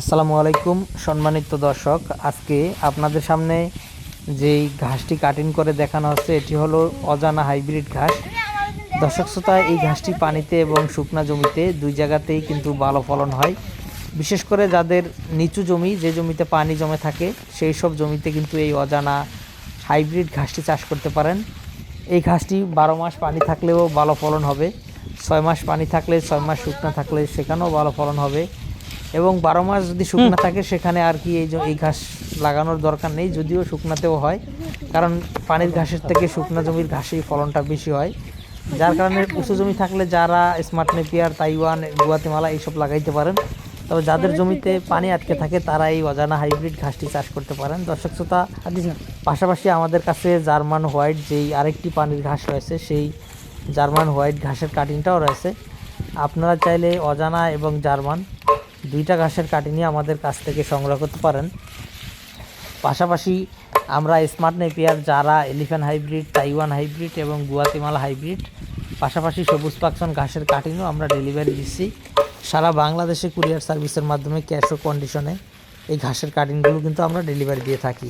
আসসালামু আলাইকুম, সম্মানিত দর্শক। আজকে আপনাদের সামনে যেই ঘাসটি কাটিং করে দেখানো হচ্ছে, এটি হলো অজানা হাইব্রিড ঘাস। দর্শক শ্রোতা, এই ঘাসটি পানিতে এবং শুকনা জমিতে, দুই জায়গাতেই কিন্তু ভালো ফলন হয়। বিশেষ করে যাদের নিচু জমি, যে জমিতে পানি জমে থাকে, সেই সব জমিতে কিন্তু এই অজানা হাইব্রিড ঘাসটি চাষ করতে পারেন। এই ঘাসটি বারো মাস পানি থাকলেও ভালো ফলন হবে। ছয় মাস পানি থাকলে, ছয় মাস শুকনা থাকলে সেখানেও ভালো ফলন হবে। এবং বারো মাস যদি শুকনা থাকে সেখানে আর কি এই যে- এই ঘাস লাগানোর দরকার নেই যদিও শুকনাতেও হয়। কারণ পানির ঘাসের থেকে শুকনা জমির ঘাসেই ফলনটা বেশি হয়। যার কারণে উঁচু জমি থাকলে যারা স্মার্ট নেপিয়ার তাইওয়ান গুয়াতেমালা এইসব লাগাইতে পারেন। তবে যাদের জমিতে পানি আটকে থাকে তারা এই অজানা হাইব্রিড ঘাসটি চাষ করতে পারেন। দর্শক শ্রোতা পাশাপাশি আমাদের কাছে জার্মান হোয়াইট যেই আরেকটি পানির ঘাস রয়েছে সেই জার্মান হোয়াইট ঘাসের কাটিংটাও রয়েছে। আপনারা চাইলে অজানা এবং জার্মান দুইটা ঘাসের কাটিংই আমাদের কাছ থেকে সংগ্রহ করতে পারেন। পাশাপাশি আমরা স্মার্ট নেপিয়ার যারা এলিফ্যান্ট হাইব্রিড, তাইওয়ান হাইব্রিড এবং গুয়াতিমালা হাইব্রিড, পাশাপাশি সবুজ পাকসন ঘাসের কাটিংও আমরা ডেলিভারি দিচ্ছি। সারা বাংলাদেশে কুরিয়ার সার্ভিসের মাধ্যমে ক্যাশ ও কন্ডিশনে এই ঘাসের কাটিংগুলো কিন্তু আমরা ডেলিভারি দিয়ে থাকি।